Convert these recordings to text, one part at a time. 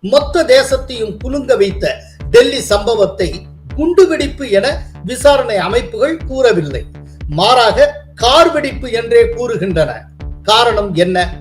மொத்த தேசத்தையும் குலுங்க வைத்த டெல்லி சம்பவத்தை குண்டுவெடிப்பு என விசாரணை அமைப்புகள் கூறவில்லை. மாறாக கார் வெடிப்பு என்றே கூறுகின்றன. காரணம் என்ன?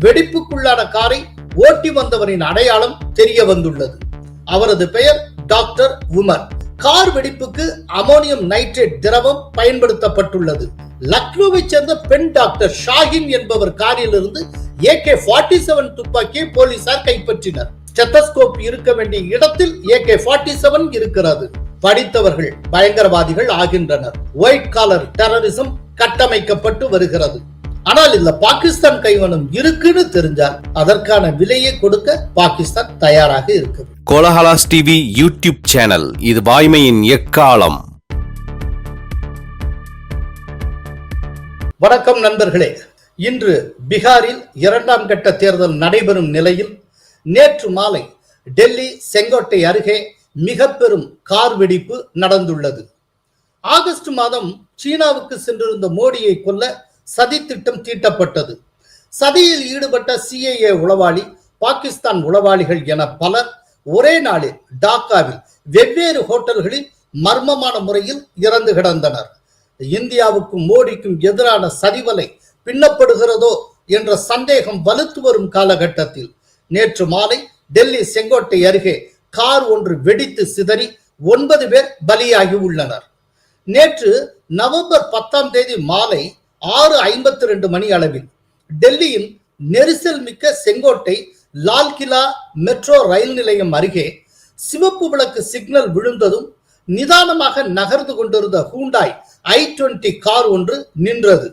வெடிப்புக்குள்ளான காரை ஓட்டி வந்தவரின் அடையாளம் தெரிய வந்துள்ளது. அவரது பெயர் டாக்டர் உமர். கார் வெடிப்புக்கு அமோனியம் நைட்ரேட் திரவம் பயன்படுத்தப்பட்டுள்ளது. லக்னோவை சேர்ந்த பெண் டாக்டர் ஷாஹின் என்பவர் காரிலிருந்து ஏ ஏகே ஃபார்ட்டி செவன் துப்பாக்கியை போலீசார் கைப்பற்றினர். ஸ்டெத்தஸ்கோப் இருக்க வேண்டிய இடத்தில் ஏகே ஃபார்ட்டி செவன் இருக்கிறது. படித்தவர்கள் பயங்கரவாதிகள் ஆகின்றனர். ஒயிட் காலர் டெரரிசம் கட்டமைக்கப்பட்டு வருகிறது. ஆனால் இல்ல பாகிஸ்தான் கைவனம் இருக்குன்னு தெரிஞ்சால் அதற்கான விலையை கொடுக்க பாகிஸ்தான் தயாராக இருக்குது. கோலஹலாஸ் டிவி யூடியூப் சேனல் இது வாய்மையின் எக்காலம். வணக்கம் நண்பர்களே. இன்று பீகாரில் இரண்டாம் கட்ட தேர்தல் நடைபெறும் நிலையில் நேற்று மாலை டெல்லி செங்கோட்டை அருகே மிக பெரும் கார் வெடிப்பு நடந்துள்ளது. ஆகஸ்ட் மாதம் சீனாவுக்கு சென்றிருந்த மோடியை கொல்ல சதி திட்டம் தீட்டப்பட்டது. சதியில் ஈடுபட்ட சிஐஏ உளவாளி பாகிஸ்தான் உளவாளிகள் என பலர் ஒரே நாளில் டாக்காவில் வெவ்வேறு ஹோட்டல்களில் மர்மமான முறையில் இறந்து கிடந்தனர். இந்தியாவுக்கும் மோடிக்கும் எதிரான சதிவலை பின்னப்படுகிறதோ என்ற சந்தேகம் வலுத்து வரும் காலகட்டத்தில் நேற்று மாலை டெல்லி செங்கோட்டை அருகே கார் ஒன்று வெடித்து சிதறி ஒன்பது பேர் பலியாகி உள்ளனர். நேற்று நவம்பர் பத்தாம் தேதி மாலை ஆறு ஐம்பத்தி ரெண்டு மணி அளவில் டெல்லியின் நெரிசல் மிக்க செங்கோட்டை லால்கிலா மெட்ரோ ரயில் நிலையம் அருகே சிவப்பு விளக்கு சிக்னல் விழுந்ததும் நிதானமாக நகர்ந்து கொண்டிருந்த ஹூண்டாய் ஐ டுவெண்டி கார் ஒன்று நின்றது.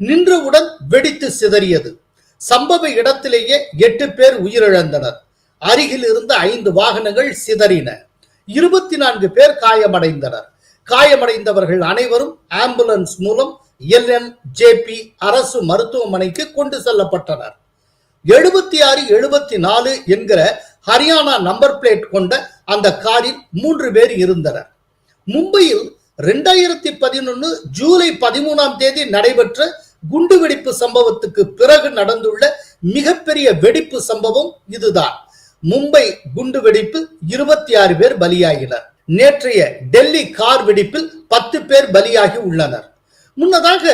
நின்றவுடன் வெடித்து சிதறியது. சம்பவ இடத்திலேயே எட்டு பேர் உயிரிழந்தனர். அருகில் இருந்த ஐந்து வாகனங்கள் சிதறின. இருபத்தி நான்கு பேர் காயமடைந்தனர். காயமடைந்தவர்கள் அனைவரும் ஆம்புலன்ஸ் மூலம் எல்என் ஜேபி அரசு மருத்துவமனைக்கு கொண்டு செல்லப்பட்டனர். எழுபத்தி ஆறு எழுபத்தி நாலு என்கிற ஹரியானா நம்பர் பிளேட் கொண்ட அந்த காரில் மூன்று பேர் இருந்தனர். மும்பையில் ரெண்டாயிரத்தி பதினொன்னு ஜூலை பதிமூணாம் தேதி நடைபெற்ற குண்டுவெடிப்பு சம்பவத்துக்கு பிறகு நடந்துள்ள மிகப்பெரிய வெடிப்பு சம்பவம் இதுதான். மும்பை குண்டு வெடிப்பு இருபத்தி ஆறு பேர் பலியாகினர். நேற்றைய டெல்லி கார் வெடிப்பில் பத்து பேர் பலியாகி உள்ளனர். முன்னதாக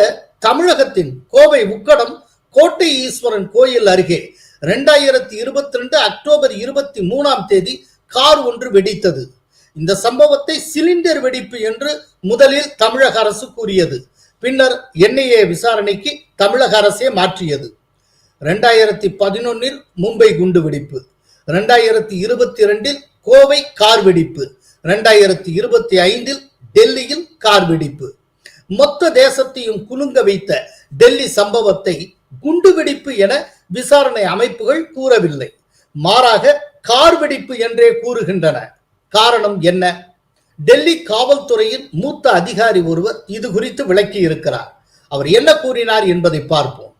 தமிழகத்தின் கோவை உக்கடம் கோட்டை ஈஸ்வரன் கோயில் அருகே ரெண்டாயிரத்தி இருபத்தி ரெண்டு அக்டோபர் இருபத்தி மூணாம் தேதி கார் ஒன்று வெடித்தது. இந்த சம்பவத்தை சிலிண்டர் வெடிப்பு என்று முதலில் தமிழக அரசு கூறியது. பின்னர் என்ஐஏ விசாரணைக்கு தமிழக அரசே மாற்றியது. ரெண்டாயிரத்தி பதினொன்னில் மும்பை குண்டு வெடிப்பு. ரெண்டாயிரத்தி இருபத்தி ரெண்டில் கோவை கார் வெடிப்பு. ரெண்டாயிரத்தி இருபத்தி ஐந்தில் டெல்லியில் கார் வெடிப்பு. மொத்த தேசத்தையும் குலுங்க வைத்த டெல்லி சம்பவத்தை குண்டு வெடிப்பு என விசாரணை அமைப்புகள் கூறவில்லை. மாறாக கார் வெடிப்பு என்றே கூறுகின்றன. காரணம் என்ன? டெல்லி காவல்துறையின் மூத்த அதிகாரி ஒருவர் இது குறித்து விளக்கி இருக்கிறார் அவர் என்ன கூறினார் என்பதை பார்ப்போம்.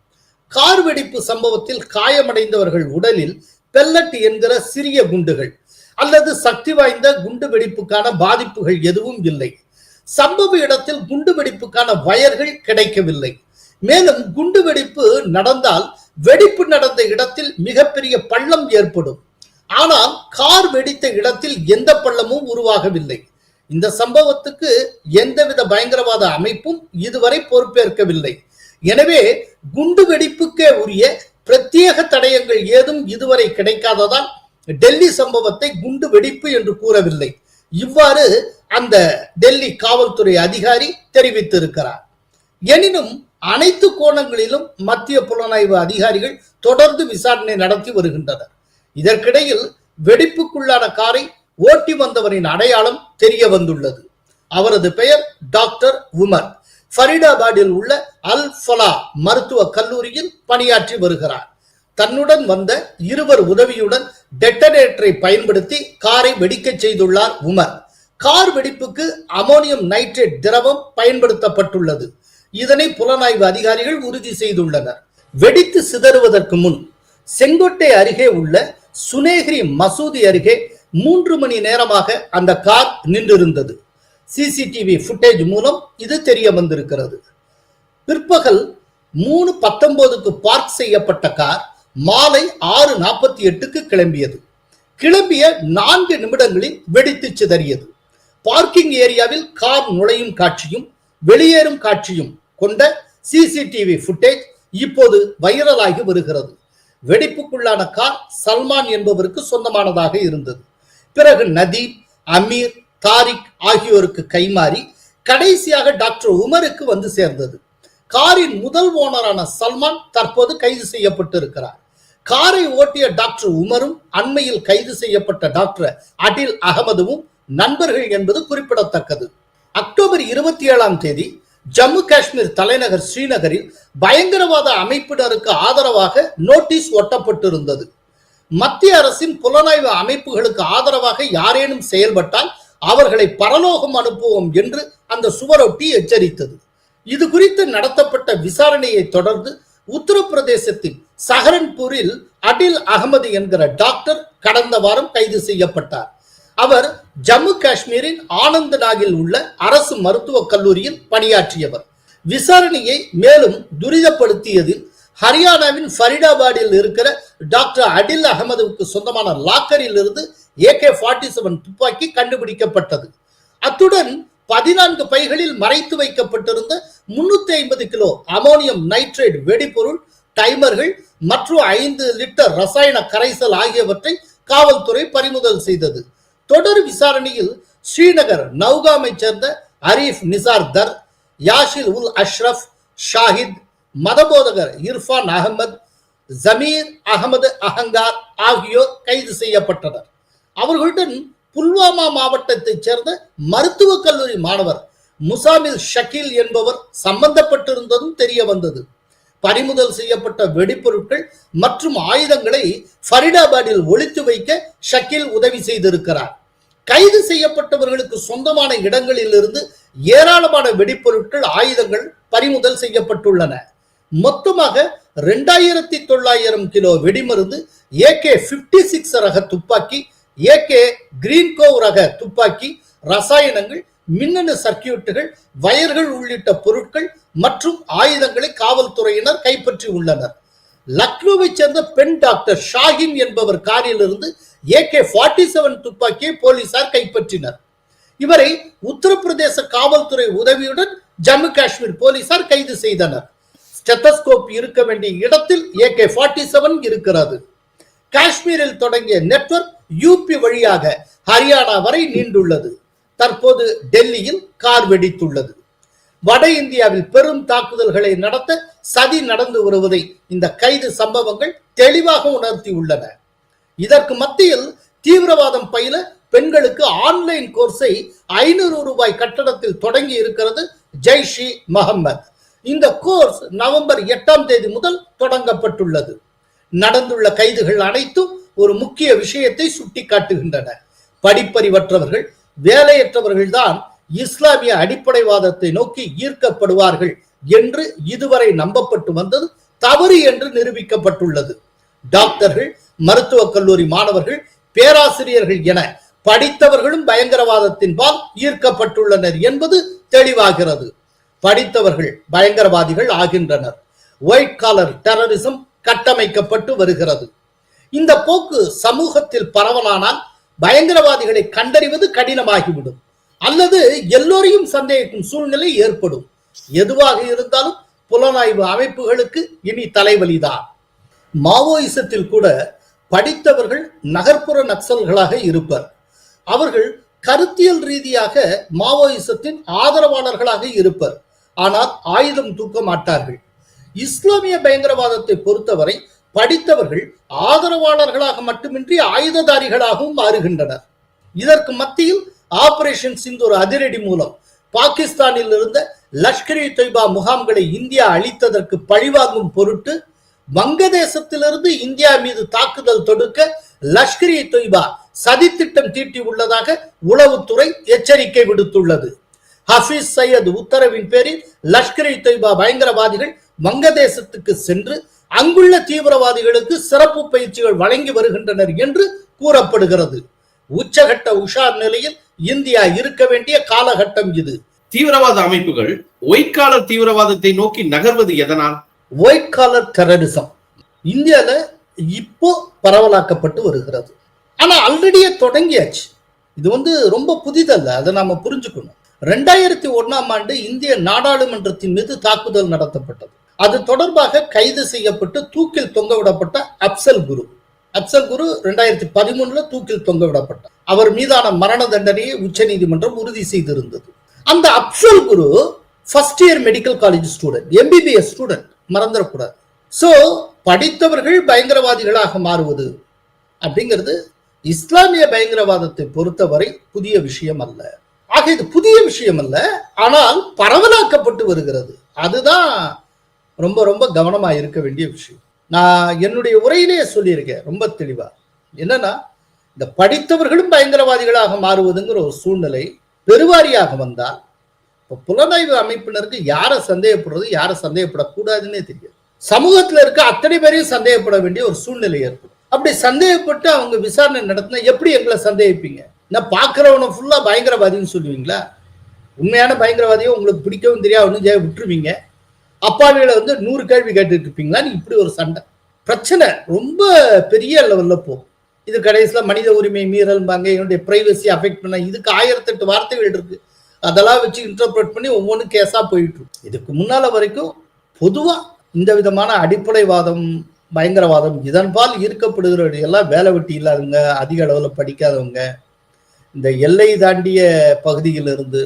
கார் வெடிப்பு சம்பவத்தில் காயமடைந்தவர்கள் உடலில் பெல்லட் என்கிற சிறிய குண்டுகள் அல்லது சக்தி வாய்ந்த குண்டு வெடிப்புக்கான பாதிப்புகள் எதுவும் இல்லை. சம்பவ இடத்தில் குண்டு வெடிப்புக்கான வயர்கள் கிடைக்கவில்லை. மேலும் குண்டு வெடிப்பு நடந்தால் வெடிப்பு நடந்த இடத்தில் மிகப்பெரிய பள்ளம் ஏற்படும். ஆனால் கார் வெடித்த இடத்தில் எந்த பள்ளமும் உருவாகவில்லை. இந்த சம்பவத்துக்கு எந்தவித பயங்கரவாத அமைப்பும் இதுவரை பொறுப்பேற்கவில்லை. எனவே குண்டு வெடிப்புக்கே உரிய பிரத்யேக தடயங்கள் ஏதும் இதுவரை கிடைக்காததால் டெல்லி சம்பவத்தை குண்டு வெடிப்பு என்று கூறவில்லை. இவ்வாறு அந்த டெல்லி காவல்துறை அதிகாரி தெரிவித்திருக்கிறார். எனினும் அனைத்து கோணங்களிலும் மத்திய புலனாய்வு அதிகாரிகள் தொடர்ந்து விசாரணை நடத்தி வருகின்றனர். இதற்கிடையில் வெடிப்புக்குள்ளான காரை ஓட்டி வந்தவரின் அடையாளம் தெரிய வந்துள்ளது. அவரது பெயர் டாக்டர் உமர். ஃபரிடாபாடில் உள்ள அல் ஃபலா மருத்துவ கல்லூரியில் பணியாற்றி வருகிறார். தன்னுடன் வந்த இருவர் உதவியுடன் டெட்டனேட்டரை பயன்படுத்தி காரை வெடிக்கச் செய்துள்ளார் உமர். கார் வெடிப்புக்கு அமோனியம் நைட்ரேட் திரவம் பயன்படுத்தப்பட்டுள்ளது. இதனை புலனாய்வு அதிகாரிகள் உறுதி செய்துள்ளனர். வெடித்து சிதறுவதற்கு முன் செங்கோட்டை அருகே உள்ள சுனேகிரி மசூதி அருகே மூன்று மணி நேரமாக அந்த கார் நின்றிருந்தது. சிசிடிவி ஃபுட்டேஜ் மூலம் இது தெரிய வந்திருக்கிறது. பிற்பகல் மூணு பத்தொன்பதுக்கு பார்க் செய்யப்பட்ட கார் மாலை ஆறு நாற்பத்தி எட்டுக்கு கிளம்பியது. கிளம்பிய நான்கு நிமிடங்களில் வெடித்து சிதறியது. பார்க்கிங் ஏரியாவில் கார் நுழையும் காட்சியும் வெளியேறும் காட்சியும் கொண்ட சிசிடிவி ஃபுட்டேஜ் இப்போது வைரலாகி வருகிறது. வெடிப்புக்குள்ளான கார் சல்மான் என்பவருக்கு சொந்தமானதாக இருந்தது. பிறகு நதீம் அமீர் தாரிக் ஆகியோருக்கு கைமாறி கடைசியாக டாக்டர் உமருக்கு வந்து சேர்ந்தது. காரின் முதல் ஓனரான சல்மான் தற்போது கைது செய்யப்பட்டிருக்கிறார். காரை ஓட்டிய டாக்டர் உமரும் அண்மையில் கைது செய்யப்பட்ட டாக்டர் அடில் அகமதுவும் நண்பர்கள் என்பது குறிப்பிடத்தக்கது. அக்டோபர் இருபத்தி ஏழாம் தேதி ஜம்மு காஷ்மீர் தலைநகர் ஸ்ரீநகரில் பயங்கரவாத அமைப்பினருக்கு ஆதரவாக நோட்டீஸ் ஒட்டப்பட்டிருந்தது. மத்திய அரசின் புலனாய்வு அமைப்புகளுக்கு ஆதரவாக யாரேனும் செயல்பட்டால் அவர்களை பரலோகம் அனுப்புவோம் என்று அந்த சுவரொட்டி எச்சரித்தது. இது குறித்து நடத்தப்பட்ட விசாரணையை தொடர்ந்து உத்தரப்பிரதேசத்தின் சஹரன்பூரில் அடில் அகமது என்கிற டாக்டர் கடந்த வாரம் கைது செய்யப்பட்டார். அவர் ஜம்மு காஷ்மீரின் ஆனந்த் நாகில் உள்ள அரசு மருத்துவக் கல்லூரியில் பணியாற்றியவர். விசாரணையை மேலும் துரிதப்படுத்தியதில் ஹரியானாவின் ஃபரிடாபாடில் இருக்கிற டாக்டர் அடில் அகமதுவுக்கு சொந்தமான லாக்கரில் இருந்து ஏகே ஃபார்ட்டி செவன் துப்பாக்கி கண்டுபிடிக்கப்பட்டது. அத்துடன் பதினான்கு பைகளில் மறைத்து வைக்கப்பட்டிருந்த முன்னூத்தி ஐம்பது கிலோ அமோனியம் நைட்ரேட் வெடிபொருள் டைமர்கள் மற்றும் ஐந்து லிட்டர் ரசாயன கரைசல் ஆகியவற்றை காவல்துறை பறிமுதல் செய்தது. தொடர் விசாரணையில் ஸ்ரீநகர் நவ்காமை சேர்ந்த அரீஃப் நிசார் தர் யாஷில் உல் அஷ்ரஃப் ஷாஹித் மதபோதகர் இர்ஃபான் அகமது ஜமீர் அகமது அகங்கார் ஆகியோர் கைது செய்யப்பட்டனர். அவர்களுடன் புல்வாமா மாவட்டத்தைச் சேர்ந்த மருத்துவக் கல்லூரி மாணவர் முசாமில் ஷக்கீல் என்பவர் சம்பந்தப்பட்டிருந்ததும் தெரிய வந்தது. பறிமுதல் செய்யப்பட்ட வெடிப்பொருட்கள் மற்றும் ஆயுதங்களை ஃபரிடாபாடில் ஒழித்து வைக்க ஷக்கீல் உதவி செய்திருக்கிறார். கைது செய்யப்பட்டவர்களுக்கு சொந்தமான இடங்களிலிருந்து ஏராளமான வெடிப்பொருட்கள் ஆயுதங்கள் பறிமுதல் செய்யப்பட்டுள்ளன. மொத்தமாக ரெண்டாயிரத்தி தொள்ளாயிரம் கிலோ வெடிமருந்து ஏகே பிப்டி சிக்ஸ் ரக துப்பாக்கி ஏகே கிரீன்கோவ் ரக துப்பாக்கி ரசாயனங்கள் மின்னணு சர்க்கியூட்டுகள் வயர்கள் உள்ளிட்ட பொருட்கள் மற்றும் ஆயுதங்களை காவல்துறையினர் கைப்பற்றி உள்ளனர். லக்னோவைச் சேர்ந்த பெண் டாக்டர் ஷாஹின் என்பவர் காரிலிருந்து ஏகே ஃபார்ட்டி செவன் துப்பாக்கியை போலீசார் கைப்பற்றினர். இவரை உத்தரப்பிரதேச காவல்துறை உதவியுடன் ஜம்மு காஷ்மீர் போலீசார் கைது செய்தனர். ஸ்டெத்தஸ்கோப் இருக்க வேண்டிய இடத்தில் ஏகே ஃபார்ட்டி செவன் இருக்கிறது. காஷ்மீரில் தொடங்கிய நெட்வொர்க் யூபி வழியாக ஹரியானா வரை நீண்டுள்ளது. தற்போது டெல்லியில் கார் வெடித்துள்ளது. வட இந்தியாவில் பெரும் தாக்குதல்களை நடத்த சதி நடந்து வருவதை இந்த கைது சம்பவங்கள் தெளிவாக உணர்த்தியுள்ளன. இதற்கு மத்தியில் தீவிரவாதம் பயில பெண்களுக்கு ஆன்லைன் கோர்ஸை ஐநூறு ரூபாய் கட்டணத்தில் தொடங்கி இருக்கிறது ஜெய்ஷி மஹம்மத். இந்த கோர்ஸ் நவம்பர் எட்டாம் தேதி முதல் தொடங்கப்பட்டுள்ளது. நடந்துள்ள கைதுகள் அனைத்தும் ஒரு முக்கிய விஷயத்தை சுட்டிக்காட்டுகின்றன. படிப்பறிவற்றவர்கள் வேலையற்றவர்கள் தான் இஸ்லாமிய அடிப்படைவாதத்தை நோக்கி ஈர்க்கப்படுவார்கள் என்று இதுவரை நம்பப்பட்டு வந்தது தவறு என்று நிரூபிக்கப்பட்டுள்ளது. டாக்டர்கள் மருத்துவக் கல்லூரி மாணவர்கள் பேராசிரியர்கள் என படித்தவர்களும் பயங்கரவாதத்தின் பால் ஈர்க்கப்பட்டுள்ளனர் என்பது தெளிவாகிறது. படித்தவர்கள் பயங்கரவாதிகள் ஆகின்றனர். ஒயிட் காலர் டெரரிசம் கட்டமைக்கப்பட்டு வருகிறது. இந்த போக்கு சமூகத்தில் பரவலானால் பயங்கரவாதிகளை கண்டறிவது கடினமாகிவிடும். அல்லது எல்லோரையும் சந்தேகிக்கும் சூழ்நிலை ஏற்படும். எதுவாக இருந்தாலும் புலனாய்வு அமைப்புகளுக்கு இனி தலைவலிதான். மாவோயிசத்தில் கூட படித்தவர்கள் நகர்ப்புற நக்சல்களாக இருப்பர். அவர்கள் கருத்தியல் ரீதியாக மாவோயிசத்தின் ஆதரவாளர்களாக இருப்பர். ஆனால் ஆயுதம் தூக்க மாட்டார்கள். இஸ்லாமிய பயங்கரவாதத்தை பொறுத்தவரை படித்தவர்கள் ஆதரவாளர்களாக மட்டுமின்றி ஆயுததாரிகளாகவும் மாறுகின்றனர். இதற்கு மத்தியில் ஆபரேஷன் சிந்தூர் அதிரடி மூலம் பாகிஸ்தானில் இருந்த லஷ்கர் இ தொய்பா முகாம்களை இந்தியா அளித்ததற்கு பழிவாங்கும் பொருட்டு வங்கதேசத்திலிருந்து இந்தியா மீது தாக்குதல் தொடுக்க லஷ்கர் இ தொய்பா சதித்திட்டம் தீட்டி உள்ளதாக உளவுத்துறை எச்சரிக்கை விடுத்துள்ளது. ஹபீஸ் சையத் உத்தரவின் பேரில் லஷ்கர் இ தொய்பா பயங்கரவாதிகள் வங்கதேசத்துக்கு சென்று அங்குள்ள தீவிரவாதிகளுக்கு சிறப்பு பயிற்சிகள் வழங்கி வருகின்றனர் என்று கூறப்படுகிறது. உச்சகட்ட உஷார் நிலையில் இந்தியா இருக்க வேண்டிய காலகட்டம் இது. தீவிரவாத அமைப்புகள் ஒயிட் காலர் தீவிரவாதத்தை நோக்கி நகர்வது எதனால்? ஒயிட் காலர் டெரரிசம் இந்தியால இப்போ பரவலாக்கப்பட்டு வருகிறது. ஆனா ஆல்ரெடியே தொடங்கியாச்சு. இது வந்து ரொம்ப புதிதல்ல. அதை நாம புரிஞ்சுக்கணும். ரெண்டாயிரத்தி ஒன்னாம் ஆண்டு இந்திய நாடாளுமன்றத்தின் மீது தாக்குதல் நடத்தப்பட்டது. அது தொடர்பாக கைது செய்யப்பட்டு தூக்கில் தொங்க விடப்பட்ட அப்சல் குரு. அப்சல் குரு ரெண்டாயிரத்தி பதிமூணுல தூக்கில் தொங்க விடப்பட்டார். அவர் மீதான மரண தண்டனையை உச்சநீதிமன்றம் உறுதி செய்திருந்தது. அந்த Afzal Guru first year medical college student MBBS student மறந்துடக்கூடாது. ஸோ படித்தவர்கள் பயங்கரவாதிகளாக மாறுவது அப்படிங்கிறது இஸ்லாமிய பயங்கரவாதத்தை பொறுத்தவரை புதிய விஷயம் அல்ல. ஆக இது புதிய விஷயம் அல்ல ஆனால் பரவலாக்கப்பட்டு வருகிறது. அதுதான் ரொம்ப ரொம்ப கவனமா இருக்க வேண்டிய விஷயம். நான் என்னுடைய உரையிலேயே சொல்லியிருக்கேன் ரொம்ப தெளிவா. என்னன்னா இந்த படித்தவர்களும் பயங்கரவாதிகளாக மாறுவதுங்கிற ஒரு சூழ்நிலை பெருவாரியாக வந்தால் இப்போ புலனாய்வு அமைப்பினருக்கு யாரை சந்தேகப்படுறது யாரை சந்தேகப்படக்கூடாதுன்னே தெரியாது. சமூகத்துல இருக்க அத்தனை பேரையும் சந்தேகப்பட வேண்டிய ஒரு சூழ்நிலை ஏற்படும். அப்படி சந்தேகப்பட்டு அவங்க விசாரணை நடத்தினா எப்படி எங்களை சந்தேகிப்பீங்க? என்ன பார்க்குறவனை ஃபுல்லாக பயங்கரவாதின்னு சொல்லுவீங்களா? உண்மையான பயங்கரவாதியை உங்களுக்கு பிடிக்கவும் தெரியாது ஒன்றும் ஜெய விட்டுருவீங்க. அப்பாவிகளை வந்து நூறு கேள்வி கேட்டுட்டு இருப்பீங்களா நீ இப்படி ஒரு சண்டை. பிரச்சனை ரொம்ப பெரிய லெவலில் போகும். இது கடைசியில் மனித உரிமை மீறல்பாங்க என்னுடைய ப்ரைவசி அஃபெக்ட் பண்ண இதுக்கு ஆயிரத்தெட்டு வார்த்தைகள் இருக்கு. அதெல்லாம் வச்சு இன்டர்பிரட் பண்ணி ஒவ்வொன்றும் கேஸாக போயிட்டு இதுக்கு முன்னால் வரைக்கும் பொதுவாக இந்த விதமான அடிப்படைவாதம் பயங்கரவாதம் இதன்பால் ஈர்க்கப்படுகிறவர்கள் எல்லாம் வேலை வெட்டி இல்லாதவங்க அதிக அளவில் படிக்காதவங்க இந்த எல்லை தாண்டிய பகுதியிலிருந்து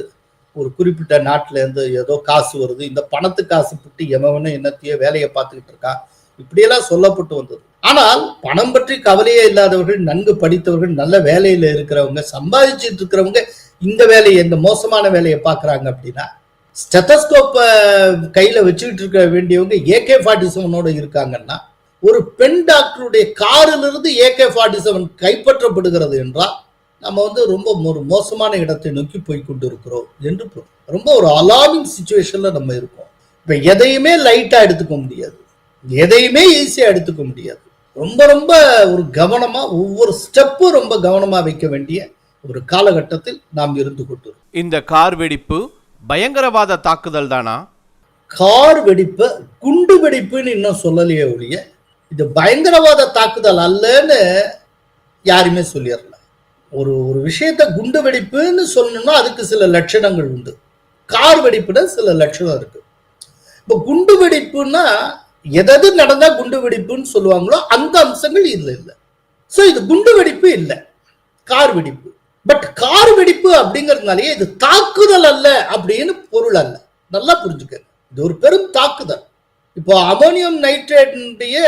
ஒரு குறிப்பிட்ட நாட்டிலேருந்து ஏதோ காசு வருது. இந்த பணத்து காசு பிட்டு எவனு என்னத்தையோ வேலையை பார்த்துக்கிட்டு இருக்கான் இப்படியெல்லாம் சொல்லப்பட்டு வந்தது. ஆனால் பணம் பற்றி கவலையே இல்லாதவர்கள் நன்கு படித்தவர்கள் நல்ல வேலையில இருக்கிறவங்க சம்பாதிச்சுட்டு இருக்கிறவங்க இந்த வேலையை இந்த மோசமான வேலையை பார்க்குறாங்க அப்படின்னா ஸ்டெத்தஸ்கோப்பை கையில் வச்சுக்கிட்டு இருக்க வேண்டியவங்க ஏகே ஃபார்ட்டி செவனோட இருக்காங்கன்னா ஒரு பெண் டாக்டருடைய காரிலிருந்து ஏகே ஃபார்ட்டி செவன் கைப்பற்றப்படுகிறது என்றால் நம்ம வந்து ரொம்ப ஒரு மோசமான இடத்தை நோக்கி போய் கொண்டு இருக்கிறோம் என்று. ரொம்ப ஒரு அலார்மிங் சுச்சுவேஷன்ல நம்ம இருக்கோம். இப்ப எதையுமே லைட்டா எடுத்துக்க முடியாது. எதையுமே ஈஸியா எடுத்துக்க முடியாது. ரொம்ப ரொம்ப ஒரு கவனமா ஒவ்வொரு ஸ்டெப்பும் ரொம்ப கவனமா வைக்க வேண்டிய ஒரு காலகட்டத்தில் நாம் இருந்து கொண்டிருக்கிறோம். இந்த கார் வெடிப்பு பயங்கரவாத தாக்குதல் தானா? கார் வெடிப்பு குண்டு வெடிப்புன்னு இன்னும் சொல்லலையே ஒழிய இது பயங்கரவாத தாக்குதல் அல்லன்னு யாருமே சொல்லிடல. ஒரு ஒரு விஷயத்த குண்டு வெடிப்புன்னு சொல்லணும்னா அதுக்கு சில லட்சணங்கள் உண்டு. கார் வெடிப்புட சில லட்சணம் இருக்கு. இப்போ குண்டு வெடிப்புன்னா எதது நடந்தா குண்டு வெடிப்புன்னு சொல்லுவாங்களோ அந்த அம்சங்கள் இதுல இல்லை. ஸோ இது குண்டு வெடிப்பு இல்லை. கார் வெடிப்பு. பட் கார் வெடிப்பு அப்படிங்கிறதுனாலயே இது தாக்குதல் அல்ல அப்படின்னு பொருள் அல்ல. நல்லா புரிஞ்சுக்க இது ஒரு பெரும் தாக்குதல். இப்போ அமோனியம் நைட்ரேட்டுடைய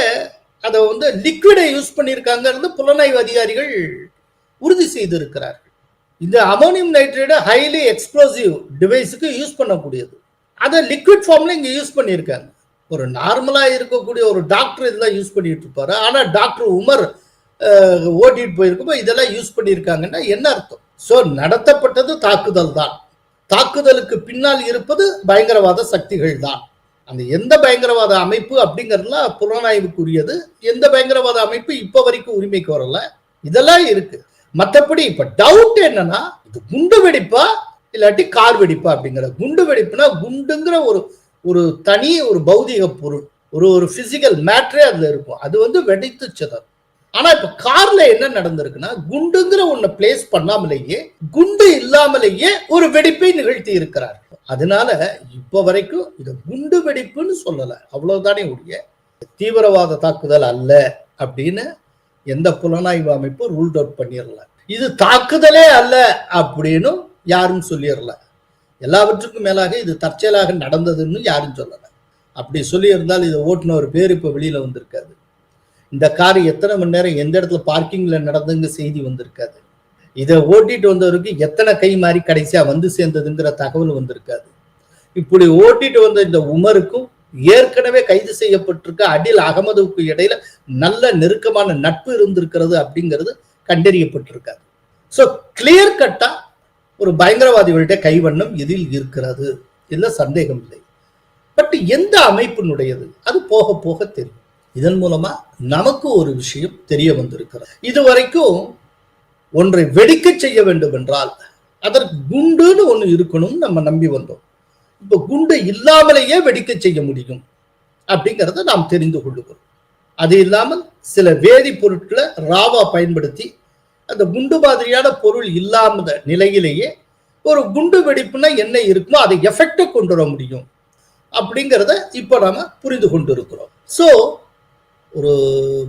அதை வந்து லிக்விடை யூஸ் பண்ணியிருக்காங்கிறது புலனாய்வு அதிகாரிகள் உறுதி செய்திருக்கிறார்கள். இந்த அமோனியம் நைட்ரேட்டை ஹைலி எக்ஸ்ப்ளோசிவ் டிவைஸுக்கு யூஸ் பண்ணக்கூடியது. அதை லிக்விட் ஃபார்ம்ல இங்கே யூஸ் பண்ணியிருக்காங்க. ஒரு நார்மலாக இருக்கக்கூடிய ஒரு டாக்டர் இதெல்லாம் யூஸ் பண்ணிட்டு இருப்பாரு ஆனால் டாக்டர் உமர் ஓட்டிட்டு போயிருக்கப்போ இதெல்லாம் யூஸ் பண்ணியிருக்காங்கன்னா என்ன அர்த்தம்? ஸோ நடத்தப்பட்டது தாக்குதல் தான். தாக்குதலுக்கு பின்னால் இருப்பது பயங்கரவாத சக்திகள் தான். அந்த எந்த பயங்கரவாத அமைப்பு அப்படிங்கிறதுலாம் புலனாய்வுக்குரியது. எந்த பயங்கரவாத அமைப்பு இப்போ வரைக்கும் உரிமைக்கு வரல. இதெல்லாம் இருக்கு. மற்றபடி இப்ப டவுட் என்னன்னா இது குண்டு வெடிப்பா இல்லாட்டி கார் வெடிப்பா அப்படிங்கிற குண்டு வெடிப்புனா குண்டுங்கிற ஒரு ஒரு தனி ஒரு பௌதிக பொருள். ஒரு ஒரு பிசிக்கல் மேட்ரே அதுல இருக்கும். அது வந்து வெடித்து சிதறும். ஆனா இப்ப கார்ல என்ன நடந்திருக்குன்னா குண்டுங்கிற ஒண்ண பிளேஸ் பண்ணாமலேயே குண்டு இல்லாமலேயே ஒரு வெடிப்பை நிகழ்த்தி இருக்கிறார். அதனால இப்ப வரைக்கும் இது குண்டு வெடிப்புன்னு சொல்லல. அவ்வளவுதானே உடைய தீவிரவாத தாக்குதல் அல்ல அப்படின்னு எந்த புலனாய்வு அமைப்பும் ரூல் அவுட் பண்ணிடல இது தாக்குதலே அல்ல அப்படின்னு யாரும் சொல்லிடல எல்லாவற்றுக்கும் மேலாக இது தற்செயலாக நடந்ததுன்னு யாரும் சொல்லலை. அப்படி சொல்லியிருந்தால் இதை ஓட்டுன ஒரு பேர் இப்போ வெளியில் வந்திருக்காது இந்த கார் எத்தனை மணி நேரம் எந்த இடத்துல பார்க்கிங்கில் நடந்துங்க செய்தி வந்திருக்காது. இதை ஓட்டிட்டு வந்தவருக்கு எத்தனை கை மாறி கடைசியாக வந்து சேர்ந்ததுங்கிற தகவல் வந்திருக்காது. இப்படி ஓட்டிட்டு வந்த இந்த உமருக்கும் ஏற்கனவே கைது செய்யப்பட்டிருக்க அடில் அகமதுவுக்கு இடையில நல்ல நெருக்கமான நட்பு இருந்திருக்கிறது அப்படிங்கிறது கண்டறியப்பட்டிருக்காரு. ஸோ கிளியர் கட்டா ஒரு பயங்கரவாதிகளுடைய கைவண்ணம் இதில் இருக்கிறது. இல்லை சந்தேகம் இல்லை. பட் எந்த அமைப்பினுடையது? அது போக போக தெரியும். இதன் மூலமா நமக்கு ஒரு விஷயம் தெரிய வந்திருக்கிறது. இதுவரைக்கும் ஒன்றை வெடிக்க செய்ய வேண்டும் என்றால் அதற்கு குண்டுன்னு ஒண்ணு இருக்கணும்னு நம்ம நம்பி வந்தோம். இப்ப குண்டு இல்லாமலேயே வெடிக்க செய்ய முடியும் அப்படிங்கிறத நாம் தெரிந்து கொள்ளுவோம் அது இல்லாமல் சில வேதிப்பொருட்களை ராவா பயன்படுத்தி அந்த குண்டு மாதிரியான பொருள் இல்லாத நிலையிலேயே ஒரு குண்டு வெடிப்புனா என்ன இருக்குமோ அதை எஃபெக்டை கொண்டு வர முடியும் அப்படிங்கிறத இப்போ நாம புரிந்து கொண்டு இருக்கிறோம் ஸோ ஒரு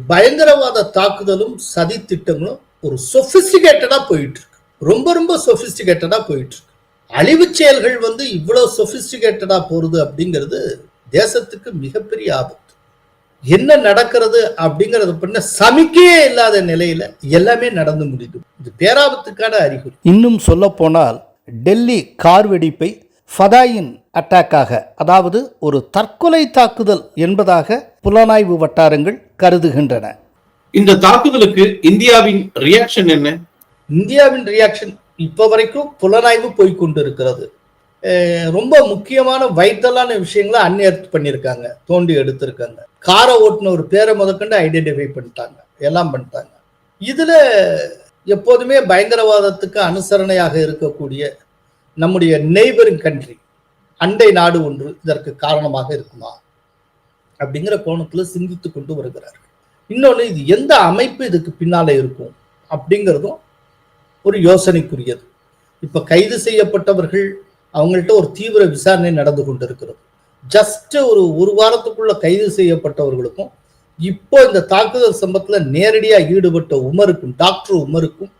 பயங்கரவாத தாக்குதலும் சதி திட்டங்களும் ஒரு சொஃபிஸ்டிகேட்டடாக போயிட்டு இருக்கு. ரொம்ப ரொம்ப சொஃபிஸ்டிகேட்டடாக போயிட்டு இருக்கு. அழிவுச் செயல்கள் வந்து இவ்வளவு சொபிஸ்டிகேட்டடா போறது அப்படிங்கிறது தேசத்துக்கு மிகப்பெரிய ஆபத்து. என்ன நடக்கிறது அப்படிங்கறது பண்ண சமிக்கையே இல்லாத நிலையில எல்லாமே நடந்து முடியுது. இது பேராபத்துக்கான அறிகுறி. இன்னும் சொல்ல போனால் டெல்லி கார் வெடிப்பை ஃபதாயின் அட்டாக்காக அதாவது ஒரு தற்கொலை தாக்குதல் என்பதாக புலனாய்வு வட்டாரங்கள் கருதுகின்றன. இந்த தாக்குதலுக்கு இந்தியாவின் ரியாக்ஷன் என்ன? இந்தியாவின் ரியாக்ஷன் இப்போ வரைக்கும் புலனாய்வு போய்க்கொண்டு இருக்கிறது ரொம்ப முக்கியமான வைத்தலான விஷயங்களை அன்எர்த் பண்ணியிருக்காங்க தோண்டி எடுத்திருக்காங்க. காரை ஓட்டின ஒரு பேரை முதற்கொண்டு ஐடென்டிஃபை பண்ணிட்டாங்க எல்லாம் பண்ணிட்டாங்க. இதுல எப்போதுமே பயங்கரவாதத்துக்கு அனுசரணையாக இருக்கக்கூடிய நம்முடைய நெய்பரிங் கண்ட்ரி அண்டை நாடு ஒன்று இதற்கு காரணமாக இருக்குமா? அப்படிங்கிற கோணத்துல சிந்தித்து கொண்டு வருகிறார்கள். இன்னொன்று இது எந்த அமைப்பு இதுக்கு பின்னால இருக்கும்? அப்படிங்கிறதும் ஒரு யோசனைக்குரியது. இப்ப கைது செய்யப்பட்டவர்கள் அவங்கள்ட்ட ஒரு தீவிர விசாரணை நடந்து கொண்டிருக்கிறது. ஜஸ்ட் ஒரு ஒரு வாரத்துக்குள்ள கைது செய்யப்பட்டவர்களுக்கும் இப்போ இந்த தாக்குதல் சம்பத்தில் நேரடியாக ஈடுபட்ட உமருக்கும் டாக்டர் உமருக்கும்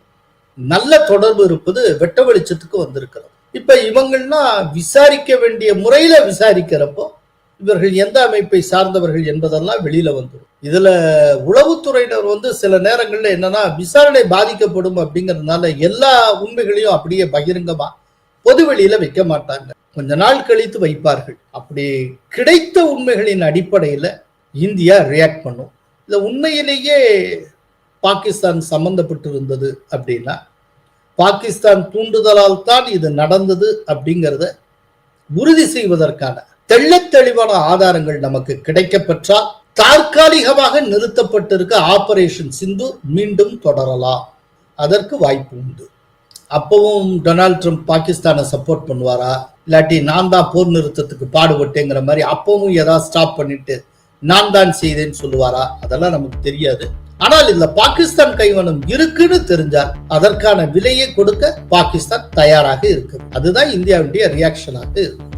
நல்ல தொடர்பு இருப்பது வெட்ட வெளிச்சத்துக்கு வந்திருக்கிறது. இப்ப இவங்கன்னா விசாரிக்க வேண்டிய முறையில விசாரிக்கிறப்போ இவர்கள் எந்த அமைப்பை சார்ந்தவர்கள் என்பதெல்லாம் வெளியில வந்துடும். இதுல உளவுத்துறையினர் வந்து சில நேரங்கள்ல என்னன்னா விசாரணை பாதிக்கப்படும் அப்படிங்கிறதுனால எல்லா உண்மைகளையும் அப்படியே பகிரங்கமா பொது வெளியில வைக்க மாட்டாங்க. கொஞ்ச நாள் கழித்து வைப்பார்கள். அப்படி கிடைத்த உண்மைகளின் அடிப்படையில இந்தியா ரியாக்ட் பண்ணும். இந்த உண்மையிலேயே பாகிஸ்தான் சம்பந்தப்பட்டு இருந்தது அப்படின்னா பாகிஸ்தான் தூண்டுதலால் தான் இது நடந்தது அப்படிங்கிறத உறுதி செய்வதற்கான தெள்ள தெளிவான ஆதாரங்கள் நமக்கு கிடைக்கப்பெற்றால் தற்காலிகமாக நிறுத்தப்பட்டிருக்க ஆபரேஷன் சிந்து மீண்டும் தொடரலாம். அதற்கு வாய்ப்பு உண்டு. அப்பவும் டொனால்ட் ட்ரம்ப் பாகிஸ்தானை சப்போர்ட் பண்ணுவாரா? இல்லாட்டி நான் தான் போர் நிறுத்தத்துக்கு பாடுபட்டேங்கிற மாதிரி அப்பவும் ஏதாவது ஸ்டாப் பண்ணிட்டு நான் தான் செய்தேன்னு சொல்லுவாரா? அதெல்லாம் நமக்கு தெரியாது. ஆனால் இதுல பாகிஸ்தான் கைவனம் இருக்குன்னு தெரிஞ்சால் அதற்கான விலையை கொடுக்க பாகிஸ்தான் தயாராக இருக்கு. அதுதான் இந்தியாவுடைய ரியாக்ஷனாக இருக்கு.